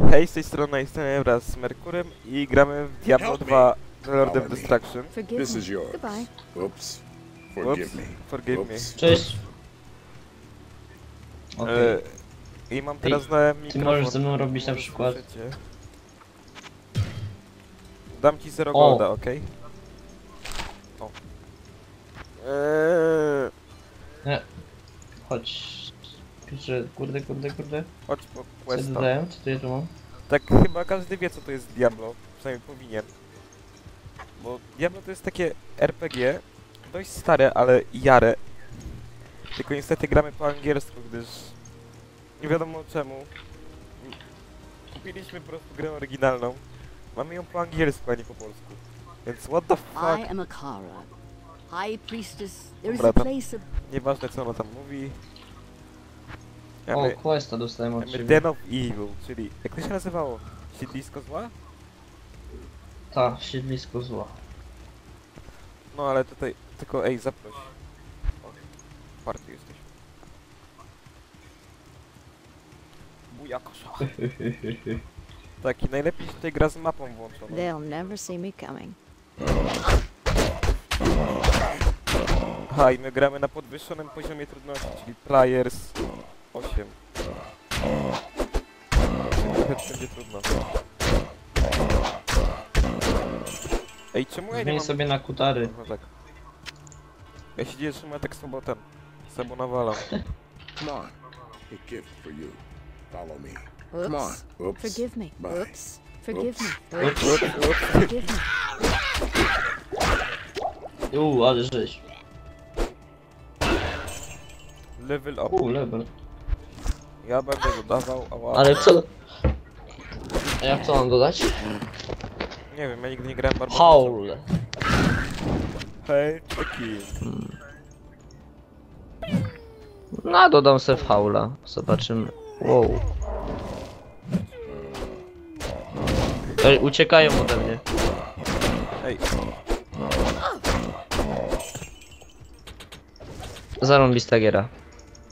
Hej, z tej strony jestem wraz z Merkurem i gramy w Diablo 2 The Lord of Destruction. This is yours. Goodbye. Oops. Forgive me. forgive me. Oops. Cześć. E, I mam teraz na mikrofon. możesz ze mną robić na przykład- słyszycie. Dam ci 0 O. golda, okej? O. Eee, Chodź. Pisze, kurde, kurde, kurde. chodź po Co questa. dodałem? Co to ja tu mam? Tak chyba każdy wie co to jest Diablo, przynajmniej powinien. Bo Diablo to jest takie RPG, dość stare, ale jare. Tylko niestety gramy po angielsku, gdyż nie wiadomo czemu. Kupiliśmy po prostu grę oryginalną. Mamy ją po angielsku, a nie po polsku. Więc what the I fuck? am Akara, High Priestess. There is Dobra, a to- place of Nieważne co ona tam mówi. O, Mamy, questa dostałem od mamy ciebie. Den of Evil, czyli jak to się nazywało? Siedlisko zła? Ta, siedlisko zła. No ale tutaj tylko ej, zaproś. O, party jesteś. Bujakosza. Tak, i najlepiej się tutaj gra z mapą włączoną. they'll never see me coming. Aha, i my gramy na podwyższonym poziomie trudności, czyli Players 8. Trochę będzie trudno. Ej, czemu ja nie Zmień mam... sobie na kutary. No tak. Ja się dzieję, że ma tak słabo ten. Słabo nawalam. Come on. A gift for you. Follow me. Come on. Oops. Oops. Forgive me. Bye. Oops. Forgive me. Ups. Oops. Forgive me. Uuu, ale żeś. Level up. Uuu, level. Ja będę dodawał, ała. Ale co? A jak co mam dodać? Nie wiem, ja nigdy nie grałem bardzo. Howl. Hej, taki. No, dodam se w Howla. Zobaczymy. Wow. Ej, uciekają ode mnie. Ej, Zarąbista giera.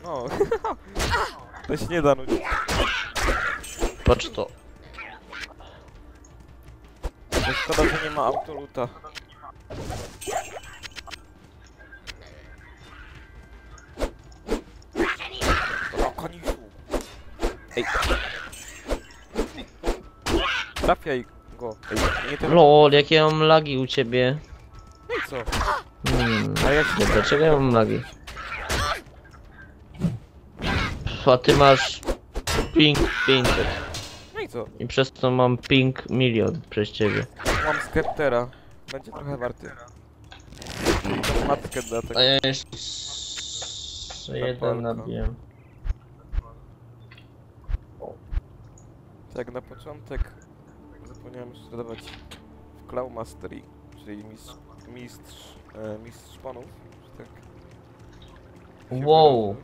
no. to się nie da nudzić. Patrz to. To Szkoda, że nie ma autoluta. Ej. Trafiaj go. Ej, nie ten... Lol, jakie ja mam lagi u ciebie. No i co? Hmm. A jak się... Dobra, czego ja mam lagi? A ty masz ping 500 No i co? i przez to mam ping milion przez ciebie. Mam skeptera. Będzie trochę warty. Tą matkę da tak. A ja jeszcze jeden Zapalka. Tak na początek zapomniałem jeszcze dodawać w Claw Mastery, czyli mistrz, mistrz, e, mistrz że tak Wow.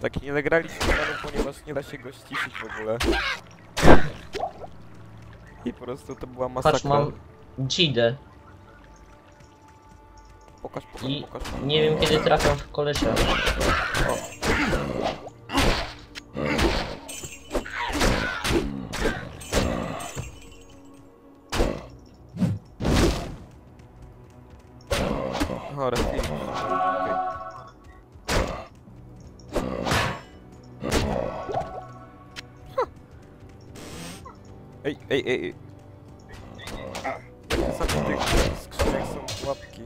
Tak, nie nagraliśmy panu, ponieważ nie da się go ściszyć w ogóle. I po prostu to była masakra. Patrz, mam dzidę Pokaż, pokaż, i pokaż. nie wiem kiedy trafiam w kolesia. Aha, Ej, ej, ej, w tych skrzyniach są pułapki.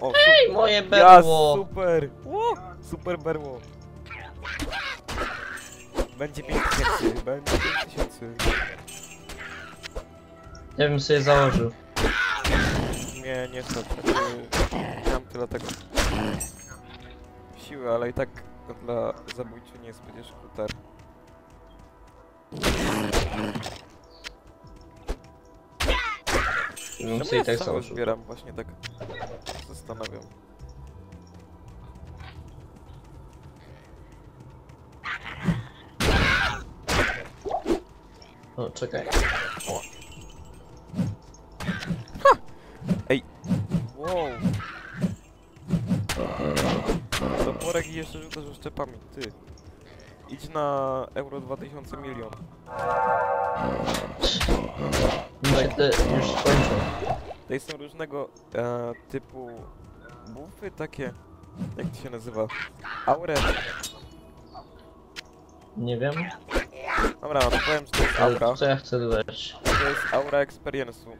O, Ej, moje Ja, berło! super! Ło, super berło. Będzie 5000, będzie 5000. Ja bym sobie założył. Nie, nie stać. Znaczy, nie mam tyle tego siły, ale i tak dla zabójczy nie jest przecież kuter. Sobie ja tak założył. zbieram? Właśnie tak zastanawiam. O, czekaj. Wow! worek i jeszcze rzucasz szczepami, ty. Idź na Euro 2000 milion. Się te już skończą. Tutaj są różnego e, typu buffy, takie, jak to się nazywa? Aure. Nie wiem, Dobra, no to powiem, że to jest ale aura. co ja chcę dodać? To jest aura experience'u,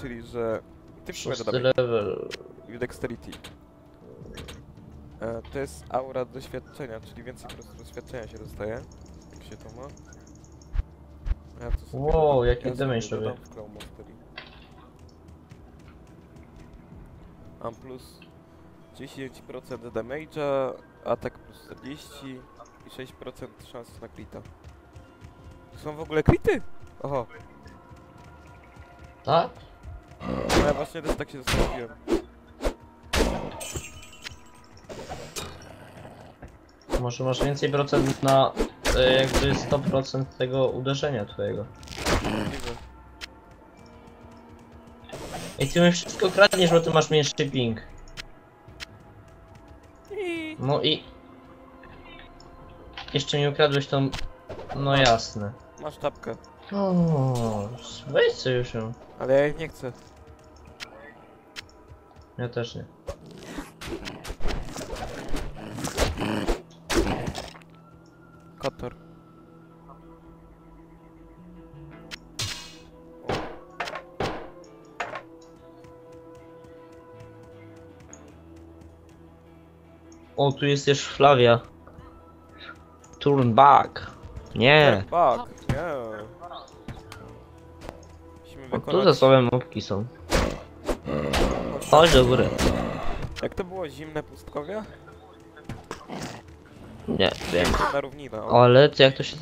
czyli że... Ty Szósty przypowiadaj, level. i dexterity. E, to jest aura doświadczenia, czyli więcej po prostu doświadczenia się dostaje. Jak się to ma? Ja to sobie Wow, jaki ja sobie damage dodam robię. w Claw Mastery. Mam plus 10% damage'a, atak plus 40 i 6% szans na krita. To są w ogóle krity? Oho, Tak? no ja właśnie też tak się zastanowiłem. Może masz więcej procent na e, jakby 100% tego uderzenia twojego. I ty mi wszystko kradniesz, bo ty masz mniejszy ping. No i... Jeszcze mi ukradłeś tą... No jasne. Masz czapkę, O, weź sobie już ją. ale ja jej nie chcę. Ja też nie. O, tu jest też Flavia. Turn back. Nie. Bak, nie. Musimy O, tu wykonać... za słabe mopki są. Chodź do góry. Jak to było zimne pustkowie? Nie, wiem. Zimna równina. O, Ale to jak to się...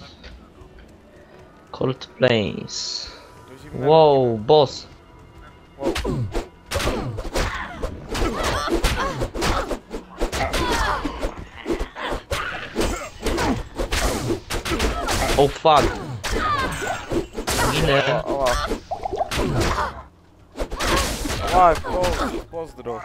Cold Plains. to zimne Wow, boss. Wow. Oh fuck. Ginę. Ała. Ała, coach, pozdro.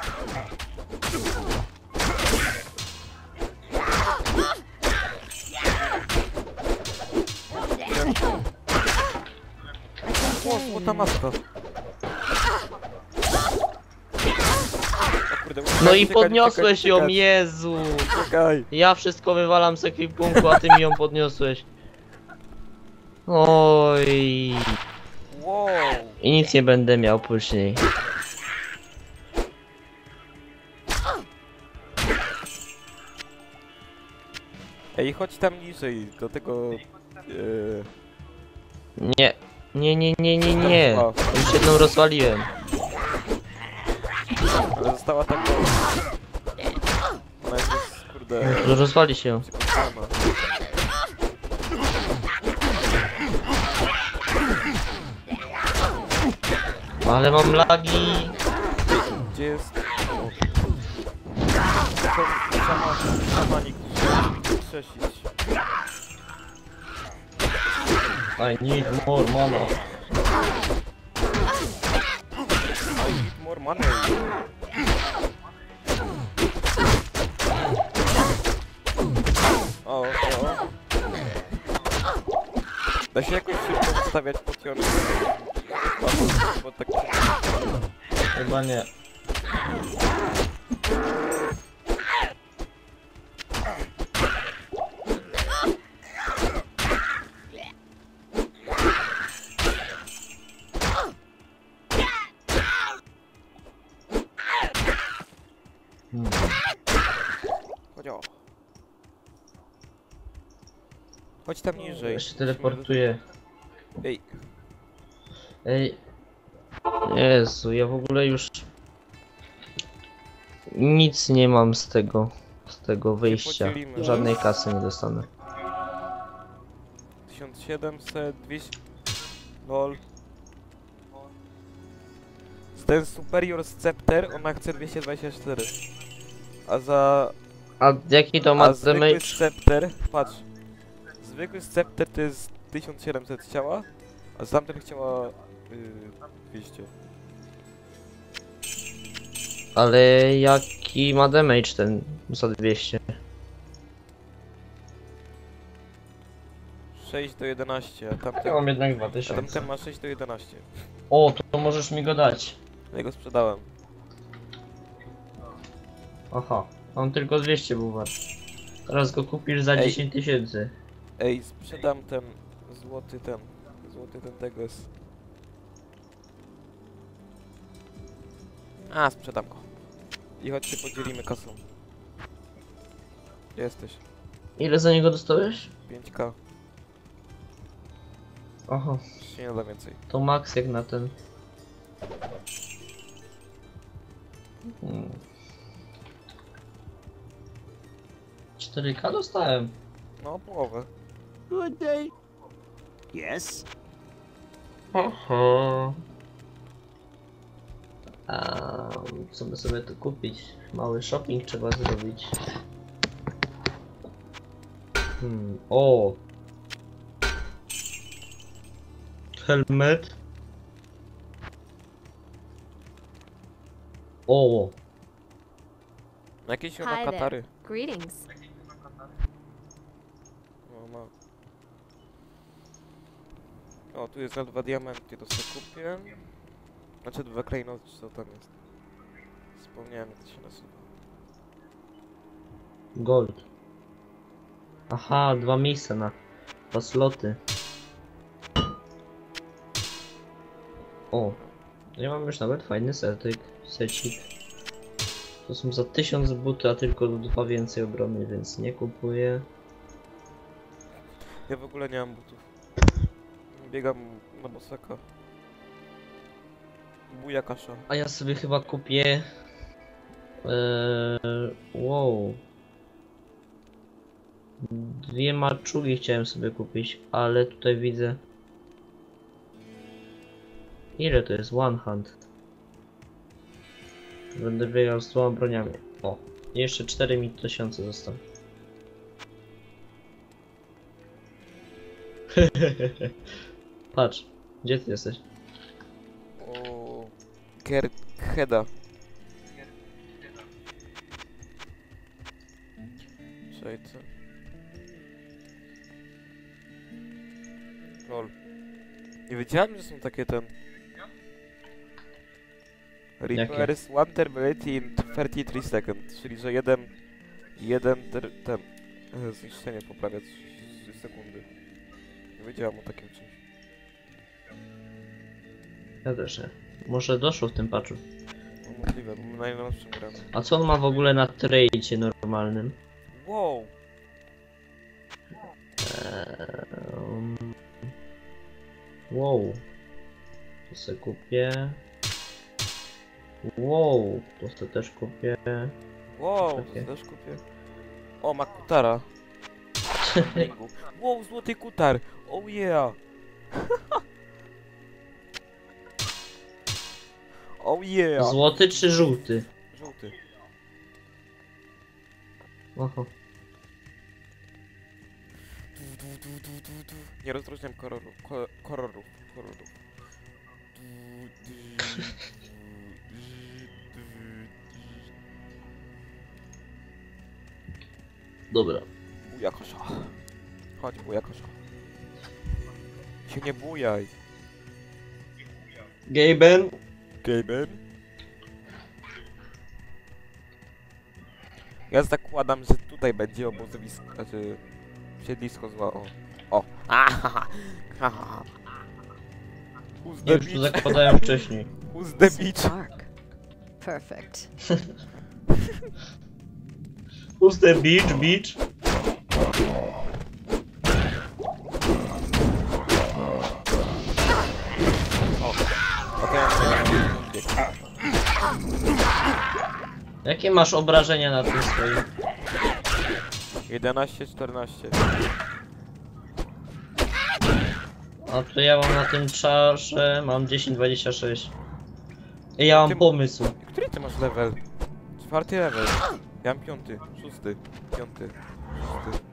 O, złota maska. No i podniosłeś ją. Jezu. Czekaj. Ja wszystko wywalam z ekwipunku, a ty mi ją podniosłeś. Oj. Wow. I nic nie będę miał później. Ej, chodź tam niżej, do tego... Yy, Nie. Nie, nie, nie, nie, nie. O, Już jedną rozwaliłem. ale została tak... Ona jest, kurde... Rozwali się. Ale mam lagi. Gdzie jest... To sama, szamanik krzesić. I need more mana. I need more money. O, o. Da się jakoś szybko ustawiać potiony. Bo tak... Chyba nie. Chodź o. Chodź tam niżej. Się teleportuję. Ej, Ej. Jezu, ja w ogóle już nic nie mam z tego z tego wyjścia. podzielimy. Żadnej kasy nie dostanę. 1700, 200... Lol. Ten Superior Scepter, ona chce 224. A za... A jaki to ma A zwykły damage? Scepter, patrz. Zwykły Scepter to jest 1700 chciała, a tamten chciała... Yy, Oczywiście. Ale jaki ma damage ten za 200? 6 do 11, a Ja tamten, mam jednak a 2000. tamten ma 6 do 11. O, to, to możesz mi go dać. Ja go sprzedałem. Aha, on tylko 200 był wart. Teraz go kupisz za Ej. 10 tysięcy. Ej, sprzedam ten złoty ten. Złoty ten Degas. A, sprzedam go. I chodź się podzielimy kasą. Gdzie jesteś? Ile za niego dostałeś? 5k. Aha, Już się nie da więcej. to max jak na ten. Hmm. 4K dostałem. No, połowę. Good day. Yes. Oho. A co by sobie tu kupić? Mały shopping trzeba zrobić. Hmm. O! Helmet. O! Jakieś Hi ona there. katary. Greetings. O, ma. O, tu jest za dwa diamenty, to sobie kupię. Znaczy dwa klejnoty, co tam jest. Wspomniałem jak to się nazywa. Gold. Aha, dwa miejsca na dwa sloty. O, ja mam już nawet fajny setyk, secik. To są za 1000 buty, a tylko dwa więcej obrony, więc nie kupuję. Ja w ogóle nie mam butów. Biegam na bosaka. Buja kasza. A ja sobie chyba kupię... Eee, wow. Dwie maczugi chciałem sobie kupić, ale tutaj widzę... Ile to jest? One hand. Będę biegał z dwoma broniami. O, jeszcze 4000 zostało. Patrz, gdzie ty jesteś? O, Gerheda. Czekaj, co? Lol. Nie wiedziałem, że są takie ten... Repairs one durability in 33 seconds, czyli że jeden... Jeden dr- ten... e, Zniszczenie poprawia z, z sekundy. Nie wiedziałem o takim czymś. Ja też nie. Może doszło w tym patchu. No możliwe, bo my najnowszym gramy. A co on ma w ogóle na trade'cie normalnym? Wow! Ehm, wow. To se kupię. Wow, to se też kupię. Wow, to Takie. też kupię. O, ma kutara. Wow, złoty kutar! Oh yeah! oh yeah! Złoty czy żółty? Żółty. Oho. Du, du, du, du, du, du. Nie rozróżniam kolorów. Ko kolorów. Dobra. Buja kosza. Chodź, buja kosza. Się nie bujaj. Gaben. Gamer. Ja zakładam, że tutaj będzie obozowisko, znaczy siedlisko zła, o. O! Ahaha! Haha! Who's the już to beach? zakładałem wcześniej. Who's the beach? dark. Perfect. Who's the beach, beach? Jakie masz obrażenia na tym swoim? 11, 14. A to ja mam na tym czarze, mam 10-26. Ej, ja mam Tym- pomysł. Który ty masz level? Czwarty level. Ja mam piąty, szósty, piąty, szósty.